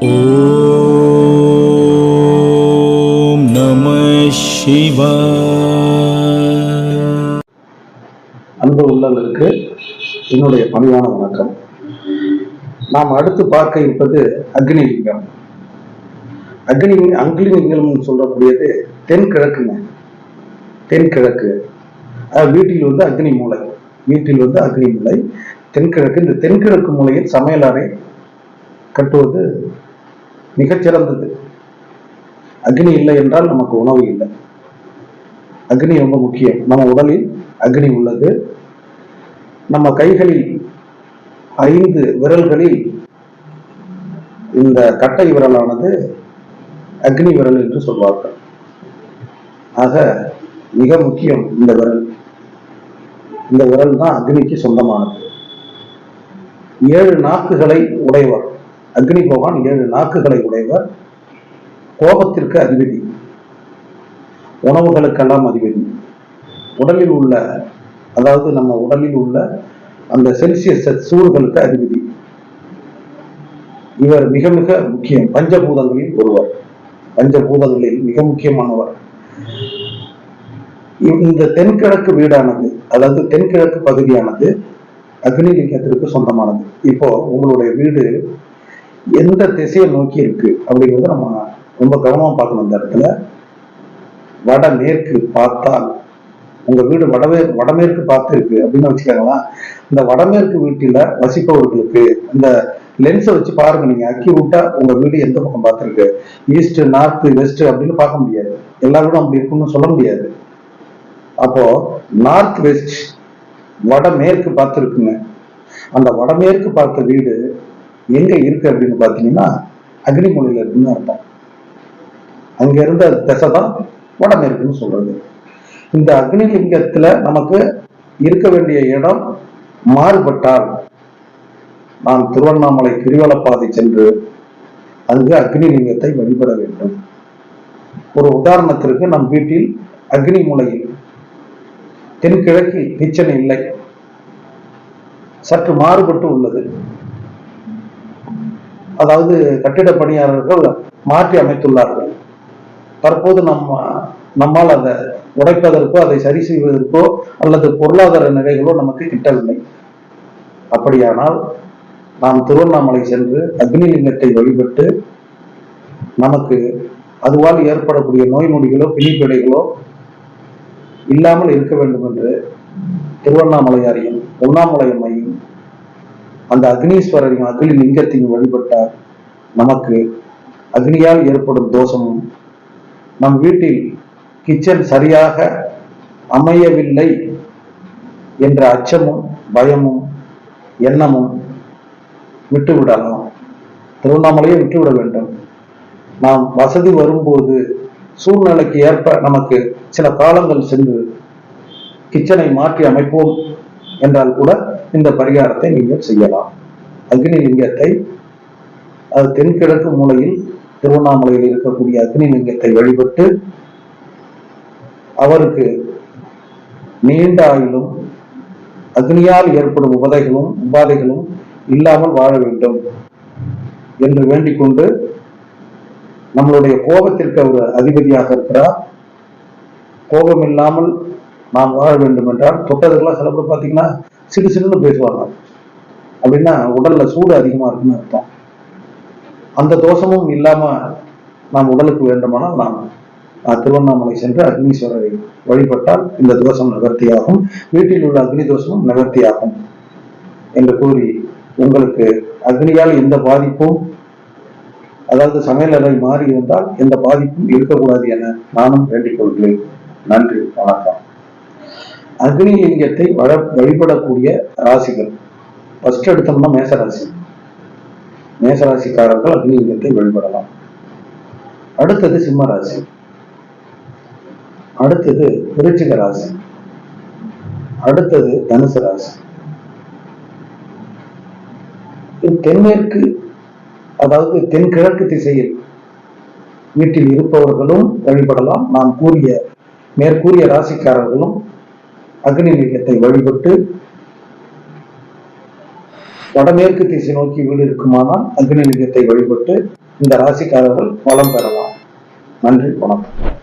ஓம் நம சிவா அன்பு உள்ளவர்களுக்கு என்னுடைய பணிவான வணக்கம். நாம் அடுத்து பார்க்க இருப்பது அக்னிலிங்கம். அக்னி அக்னிலிங்கம் சொல்லக்கூடியது தென்கிழக்குங்க தென்கிழக்கு. வீட்டில் வந்து அக்னி மூளை. வீட்டில் வந்து அக்னி மூளை. தென்கிழக்கு. இந்த தென்கிழக்கு மூலையில் சமையலறை கட்டுவது மிகச்சிறந்தது. அக்னி இல்லை என்றால் நமக்கு உணவு இல்லை. அக்னி ரொம்ப முக்கியம். நம்ம உடலில் அக்னி உள்ளது. நம்ம கைகளில் ஐந்து விரல்களில் இந்த கட்டை விரலானது அக்னி விரல் என்று சொல்வார்கள். ஆக மிக முக்கியம் இந்த விரல். இந்த விரல் தான் அக்னிக்கு சொந்தமானது. ஏழு நாக்குகளை உடையவர். அக்னி பகவான் ஏழு நாக்குகளை உடையவர். கோபத்திற்கு அதிபதி. உணவுகளுக்கெல்லாம் அதிபதி. உடலில் உள்ள அதாவது நம்ம உடலில் உள்ள அந்த செல்சியஸ் சூடுகளுக்கு அதிபதி. இவர் மிக மிக முக்கியம். பஞ்சபூதங்களில் ஒருவர். பஞ்சபூதங்களில் மிக முக்கியமானவர். இந்த தென்கிழக்கு வீடானது அதாவது தென்கிழக்கு பகுதியானது அக்னிலிங்கத்திற்கு சொந்தமானது. இப்போ உங்களுடைய வீடு எந்த திசையை நோக்கி இருக்கு அப்படிங்கிறத நம்ம ரொம்ப கவனமா பார்க்கணும் இந்த இடத்துல. வடமேற்கு பார்த்தால் உங்க வீடு வடமே வடமேற்கு பார்த்து இருக்கு அப்படின்னு வச்சுக்கோங்களேன். இந்த வடமேற்கு வீட்டில வசிப்பவர்களுக்கு இந்த லென்ஸை வச்சு பாருங்க நீங்க. அக்யூரேட்டா உங்க வீடு எந்த பக்கம் பார்த்துருக்கு? ஈஸ்ட் நார்த் வெஸ்ட் அப்படின்னு பார்க்க முடியாது. எல்லா வீடும் அப்படி இருக்குன்னு சொல்ல முடியாது. அப்போ நார்த் வெஸ்ட் வடமேற்கு பார்த்துருக்குங்க. அந்த வடமேற்கு பார்த்த வீடு எங்க இருக்கு அப்படின்னு பாத்தீங்கன்னா அக்னிமொழியில இருக்குன்னு அர்த்தம். அங்க இருந்த திசை தான் வடமேற்குன்னு சொல்றது. இந்த அக்னிலிங்கத்துல நமக்கு இருக்க வேண்டிய இடம் மாறுபட்டால் நான் திருவண்ணாமலை கிரிவலப்பாதை சென்று அங்கு அக்னிலிங்கத்தை வழிபட வேண்டும். ஒரு உதாரணத்திற்கு நம் வீட்டில் அக்னி மூலையில் தென்கிழக்கில் கிச்சன் இல்லை. சற்று மாறுபட்டு உள்ளது. அதாவது கட்டிட பணியாளர்கள் மாற்றி அமைத்துள்ளார்கள். தற்போது நம்ம நம்மால் அதை உடைப்பதற்கோ அதை சரி செய்வதற்கோ அல்லது பொருளாதார நிலைகளோ நமக்கு கிட்டவில்லை. அப்படியானால் நாம் திருவண்ணாமலை சென்று அக்னிலிங்கத்தை வழிபட்டு நமக்கு அதுவால் ஏற்படக்கூடிய நோய் நொடிகளோ பிணிப்பிடைகளோ இல்லாமல் இருக்க வேண்டும் என்று திருவண்ணாமலையாரையும் உண்ணாமலை அம்மையும் அந்த அக்னீஸ்வரரையும் அக்னி லிங்கத்தையும் வழிபட்டால் நமக்கு அக்னியால் ஏற்படும் தோஷமும் நம் வீட்டில் கிச்சன் சரியாக அமையவில்லை என்ற அச்சமும் பயமும் எண்ணமும் விட்டுவிடலாம். திருவண்ணாமலையை விட்டுவிட வேண்டும். நாம் வசதி வரும்போது சூழ்நிலைக்கு ஏற்ப நமக்கு சில காலங்கள் சென்று கிச்சனை மாற்றி அமைப்போம் என்றால் கூட இந்த பரிகாரத்தை நீங்கள் செய்யலாம். அக்னி லிங்கத்தை அது தென்கிழக்கு மூலையில் திருவண்ணாமலையில் இருக்கக்கூடிய அக்னி லிங்கத்தை வழிபட்டு அவருக்கு நீண்ட ஆயிலும் அக்னியால் ஏற்படும் உபதைகளும் உபாதைகளும் இல்லாமல் வாழ வேண்டும் என்று வேண்டிக் கொண்டு நம்மளுடைய கோபத்திற்கு அவர் அதிபதியாக இருக்கிறார். கோபம் இல்லாமல் நாம் வாழ வேண்டும் என்றால் தொட்டதுக்கெல்லாம் சில பேர் பார்த்தீங்கன்னா சிறு சிறுன்னு பேசுவாங்க. அப்படின்னா உடல்ல சூடு அதிகமா இருக்குன்னு அர்த்தம். அந்த தோஷமும் இல்லாம நாம் உடலுக்கு வேண்டுமானால் நாம் திருவண்ணாமலை சென்று அக்னீஸ்வரரை வழிபட்டால் இந்த தோஷம் நிவர்த்தியாகும் வீட்டில் உள்ள அக்னி தோஷமும் நிவர்த்தியாகும் என்று கூறி உங்களுக்கு அக்னியால் எந்த பாதிப்பும் அதாவது சமையலறை மாறி இருந்தால் எந்த பாதிப்பும் இருக்கக்கூடாது என நானும் வேண்டிக் கொள்கிறேன். நன்றி வணக்கம். அக்னி லிங்கத்தை வழ வழிபடக்கூடிய ராசிகள். ஃபர்ஸ்ட் எடுத்தோம்னா மேசராசி. மேசராசிக்காரர்கள் அக்னி லிங்கத்தை வழிபடலாம். அடுத்தது சிம்ம ராசி அடுத்தது விருச்சிக ராசி. அடுத்தது தனுசு ராசி. தென்மேற்கு அதாவது தென்கிழக்கு திசையில் வீட்டில் இருப்பவர்களும் வழிபடலாம். நாம் கூறிய மேற்கூறிய ராசிக்காரர்களும் அக்னி லிங்கத்தை வழிபட்டு வடமேற்கு திசை நோக்கி வீடு இருக்குமானால் அக்னி லிங்கத்தை வழிபட்டு இந்த ராசிக்காரர்கள் வளம் பெறலாம். நன்றி வணக்கம்.